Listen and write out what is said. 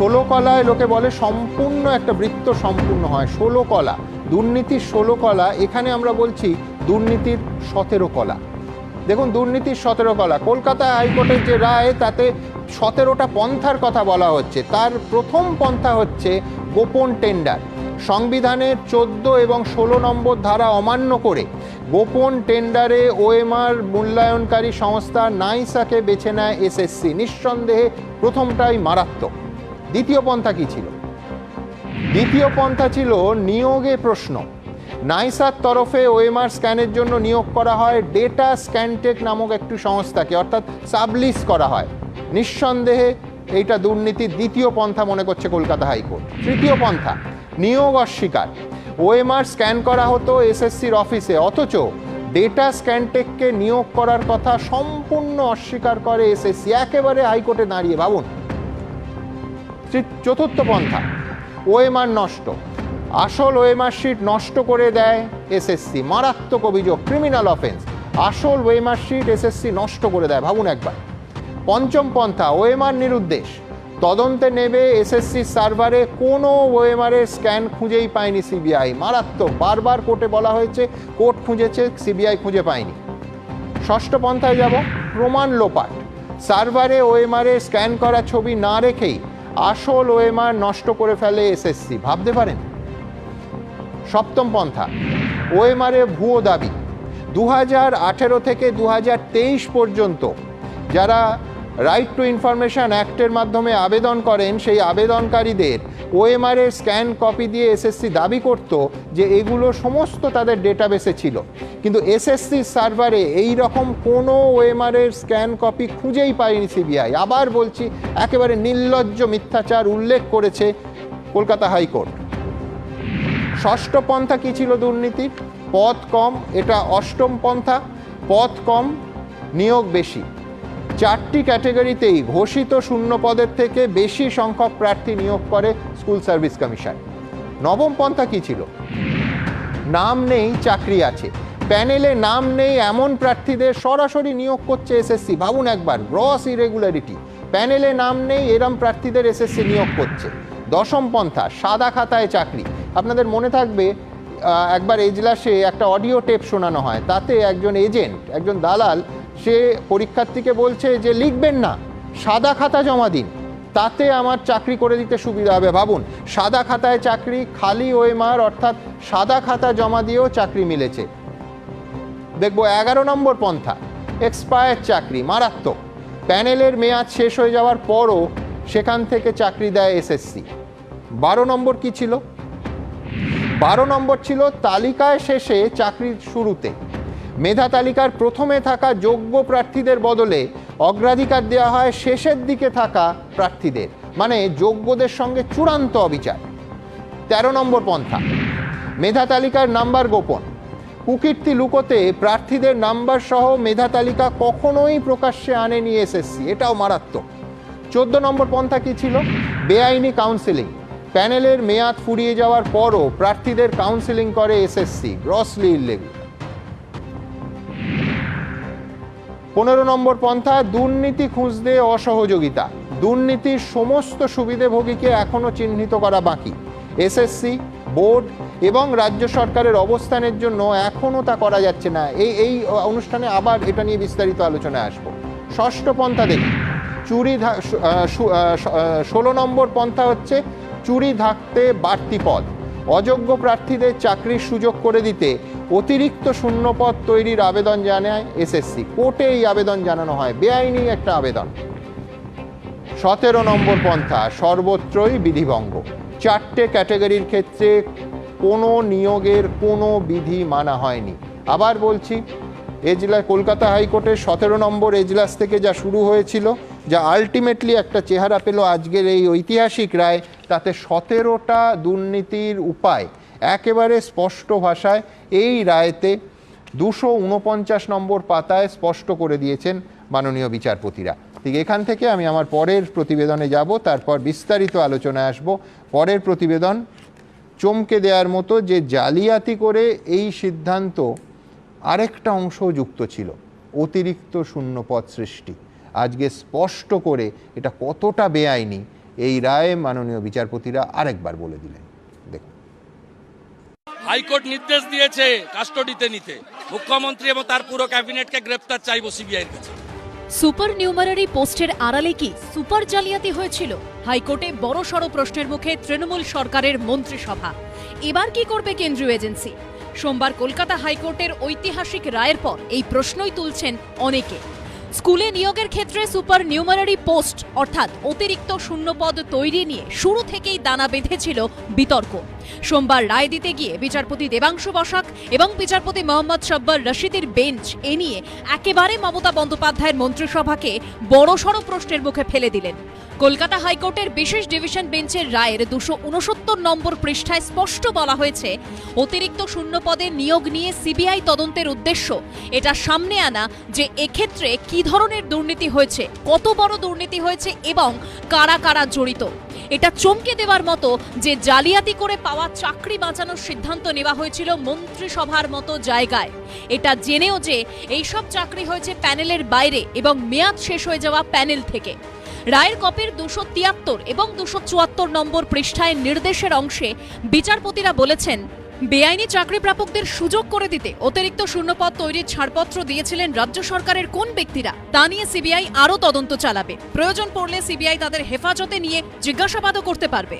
ষোলো কলায় লোকে বলে সম্পূর্ণ একটা বৃত্ত সম্পূর্ণ হয় ষোলো কলা দুর্নীতির ষোলো কলা এখানে আমরা বলছি দুর্নীতির সতেরো কলা। দেখুন, দুর্নীতির সতেরো কলা। কলকাতা হাইকোর্টের যে রায়, তাতে সতেরোটা পন্থার কথা বলা হচ্ছে। তার প্রথম পন্থা হচ্ছে গোপন টেন্ডার। সংবিধানের চোদ্দ এবং ষোলো নম্বর ধারা অমান্য করে গোপন টেন্ডারে ওএমআর মূল্যায়নকারী সংস্থা নাইসাকে বেছে নেয় এসএসসি। নিঃসন্দেহে প্রথমটাই মারাত্মক। দ্বিতীয় পন্থা কি ছিল? দ্বিতীয় পন্থা ছিল নিয়োগে প্রশ্ন। নাইসার তরফে ওএমআর স্ক্যানের জন্য নিয়োগ করা হয়, ডেটা স্ক্যানটেক নামক একটি সংস্থাকে, অর্থাৎ সাবলিস করা হয়। নিঃসন্দেহে এইটা দুর্নীতির দ্বিতীয় পন্থা মনে করছে কলকাতা হাইকোর্ট। তৃতীয় পন্থা, নিয়োগ অস্বীকার। ওএমআর স্ক্যান করা হতো এসএসসির অফিসে, অথচ ডেটা স্ক্যানটেককে নিয়োগ করার কথা সম্পূর্ণ অস্বীকার করে এসএসসি। একেবারে হাইকোর্টে দাঁড়িয়ে, ভাবুন। চতুর্থ পন্থা ওএমআর নষ্ট। আসল ওএমআর শিট নষ্ট করে দেয় এসএসসি, মারাত্মক অভিযোগ ক্রিমিনাল অফেন্স আসল ওএমআর শিট এসএসসি নষ্ট করে দেয়, ভাবুন একবার। পঞ্চম পন্থা ওএমআর নিরুদ্দেশ। তদন্তে নেবে এসএসসি সার্ভারে কোনো ওএমআরের স্ক্যান খুঁজেই পায়নি সিবিআই। মারাত্মক, বারবার কোর্টে বলা হয়েছে, কোর্ট খুঁজেছে, সিবিআই খুঁজে পায়নি। ষষ্ঠ পন্থায় যাব, প্রমাণ লোপাট। সার্ভারে ওএমআরে স্ক্যান করা ছবি না রেখেই আসল ওএমআর নষ্ট করে ফেলে এসএসসি ভাবতে পারেন? সপ্তম পন্থা ওএমআরে ভুয়ো দাবি। দু হাজার আঠেরো থেকে দু হাজার তেইশ পর্যন্ত যারা রাইট টু ইনফরমেশন অ্যাক্টের মাধ্যমে আবেদন করেন, সেই আবেদনকারীদের ওএমআর এর স্ক্যান কপি দিয়ে এসএসসি দাবি করত যে এগুলো সমস্ত তাদের ডেটাবেসে ছিল। কিন্তু এসএসসি সার্ভারে এই রকম কোনো ওএমআর এর স্ক্যান কপি খুঁজেই পায়নি সিবিআই। আবার বলছি, একেবারে নির্লজ্জ মিথ্যাচার উল্লেখ করেছে কলকাতা হাইকোর্ট। ষষ্ঠ পন্থা কি ছিল দুর্নীতির পথ কম, এটা অষ্টম পন্থা। পথ কম, নিয়োগ বেশি। চারটি ক্যাটেগরিতেই ঘোষিত শূন্য পদের থেকে বেশি সংখ্যক প্রার্থী নিয়োগ করে স্কুল সার্ভিস কমিশন। নবম পন্থা কি ছিল? নাম নেই, চাকরি আছে। প্যানেলে নাম নেই, এমন প্রার্থীদের সরাসরি নিয়োগ করছে এসএসসি। ভাবুন একবার, গ্রস ইরেগুলারিটি। প্যানেলে নাম নেই, এরম প্রার্থীদের এসএসসি নিয়োগ করছে। দশম পন্থা, সাদা খাতায় চাকরি। আপনাদের মনে থাকবে একবার এজলাসে একটা অডিও টেপ শোনানো হয়। তাতে একজন এজেন্ট, একজন দালাল সে পরীক্ষার্থীকে বলছে যে লিখবেন না, সাদা খাতা জমা দিন, তাতে আমার চাকরি করে দিতে সুবিধা হবে। ভাবুন, সাদা খাতায় চাকরি খালি ওএমআর অর্থাৎ সাদা খাতা জমা দিয়েও চাকরি মিলেছে। দেখব এগারো নম্বর পন্থা এক্সপায়ার চাকরি, মারাত্মক। প্যানেলের মেয়াদ শেষ হয়ে যাওয়ার পরও সেখান থেকে চাকরি দেয় এসএসসি। বারো নম্বর কি ছিল? বারো নম্বর ছিল তালিকায় শেষে চাকরির শুরুতে। মেধা তালিকার প্রথমে থাকা যোগ্য প্রার্থীদের বদলে অগ্রাধিকার দেওয়া হয় শেষের দিকে থাকা প্রার্থীদের মানে যোগ্যদের সঙ্গে চূড়ান্ত অবিচার। তেরো নম্বর পন্থা, মেধা তালিকার নাম্বার গোপন। কুকীর্তি লুকোতে প্রার্থীদের নাম্বার সহ মেধা তালিকা কখনোই প্রকাশ্যে আনেনি এসএসসি, এটাও মারাত্মক। চোদ্দ নম্বর পন্থা কি ছিল? বেআইনি কাউন্সেলিং প্যানেলের মেয়াদ ফুরিয়ে যাওয়ার পরও প্রার্থীদের কাউন্সেলিং করে এসএসসি গ্রসলি ইলেগুল পনেরো নম্বর পন্থা দুর্নীতি খুঁজতে অসহযোগিতা। দুর্নীতির সমস্ত সুবিধেভোগীকে এখনও চিহ্নিত করা বাকি। এসএসসি, বোর্ড এবং রাজ্য সরকারের অবস্থানের জন্য এখনও তা করা যাচ্ছে না। এই এই অনুষ্ঠানে আবার এটা নিয়ে বিস্তারিত আলোচনায় আসব। ষষ্ঠ পন্থা দেখি। চুরি ষোলো নম্বর পন্থা হচ্ছে চুরি থাকতে বাড়তি পদ। অযোগ্য প্রার্থীদের চাকরির সুযোগ করে দিতে অতিরিক্ত শূন্যপদ তৈরির আবেদন জানায় এসএসসি। কোর্টে এই আবেদন জানানো হয়। বেআইনি একটা আবেদন। সতেরো নম্বর পন্থা, সর্বত্রই বিধিভঙ্গ। চারটে ক্যাটাগরির ক্ষেত্রে কোনো নিয়োগের কোনো বিধি মানা হয়নি। আবার বলছি, এজলা কলকাতা হাইকোর্টের সতেরো নম্বর এজলাস থেকে যা শুরু হয়েছিল যা আলটিমেটলি একটা চেহারা পেল আজকের এই ঐতিহাসিক রায়, তাতে সতেরোটা দুর্নীতির উপায় একেবারে স্পষ্ট ভাষায় এই রায়তে দুশো উনপঞ্চাশ নম্বর পাতায় স্পষ্ট করে দিয়েছেন মাননীয় বিচারপতিরা। ঠিক এখান থেকে আমি আমার পরের প্রতিবেদনে যাব, তারপর বিস্তারিত আলোচনায় আসব। পরের প্রতিবেদন, চমকে দেওয়ার মতো যে জালিয়াতি করে এই সিদ্ধান্ত আরেকটা অংশ যুক্ত ছিল, অতিরিক্ত শূন্যপদ সৃষ্টি। আজকে স্পষ্ট করে এটা কতটা বেআইনি এই রায়ে মাননীয় বিচারপতিরা আরেকবার বলে দিলেন। দেখুন। হাইকোর্ট নির্দেশ দিয়েছে কাস্টডিতে নিতে। মুখ্যমন্ত্রী এবং তার পুরো ক্যাবিনেটকে গ্রেপ্তার চাইব সিবিআইয়ের কাছে। সুপার নিউমারারি পোস্টের আড়ালে কি সুপার জালিয়াতি হয়েছিল? হাইকোর্টে বড় বড়সড় প্রশ্নের মুখে তৃণমূল সরকারের মন্ত্রিসভা। এবার কি করবে কেন্দ্রীয় এজেন্সি? সোমবার কলকাতা হাইকোর্টের ঐতিহাসিক রায়ের পর এই প্রশ্নই তুলছেন অনেকে। স্কুলে নিয়োগের ক্ষেত্রে সুপার নিউমারারি পোস্ট, অর্থাৎ অতিরিক্ত শূন্যপদ তৈরি নিয়ে শুরু থেকেই দানা বেঁধেছিল বিতর্ক। সোমবার রায় দিতে গিয়ে বিচারপতি দেবাংশু বসাক এবং বিচারপতি মোহাম্মদ সব্বর রশিদের বেঞ্চ এ নিয়ে একেবারে মমতা বন্দ্যোপাধ্যায়ের মন্ত্রিসভাকে বড়সড় প্রশ্নের মুখে ফেলে দিলেন। কলকাতা হাইকোর্টের বিশেষ ডিভিশন বেঞ্চের রায়ের দুশো উনসত্তর নম্বর পৃষ্ঠায় স্পষ্ট বলা হয়েছে, অতিরিক্ত শূন্য পদে নিয়োগ নিয়ে সিবিআই তদন্তের উদ্দেশ্য এটা সামনে আনা যে এক্ষেত্রে ধরনের দুর্নীতি হয়েছে? কত বড় দুর্নীতি হয়েছে এবং কারা কারা জড়িত? এটা চমকে দেওয়ার মতো যে জালিয়াতি করে পাওয়া চাকরি বাঁচানোর সিদ্ধান্ত নেওয়া হয়েছিল মন্ত্রিসভার মতো জায়গায়। এটা জেনেও যে এইসব চাকরি হয়েছে প্যানেলের বাইরে এবং মেয়াদ শেষ হয়ে যাওয়া প্যানেল থেকে। রায়ের কপির দুশো তিয়াত্তর এবং দুশো চুয়াত্তর নম্বর পৃষ্ঠায় নির্দেশের অংশে বিচারপতিরা বলেছেন বেআইনি চাকরি প্রাপকদের সুযোগ করে দিতে অতিরিক্ত শূন্যপদ তৈরির ছাড়পত্র দিয়েছিলেন রাজ্য সরকারের কোন ব্যক্তিরা, তা নিয়ে সিবিআই আরও তদন্ত চালাবে। প্রয়োজন পড়লে সিবিআই তাদের হেফাজতে নিয়ে জিজ্ঞাসাবাদও করতে পারবে।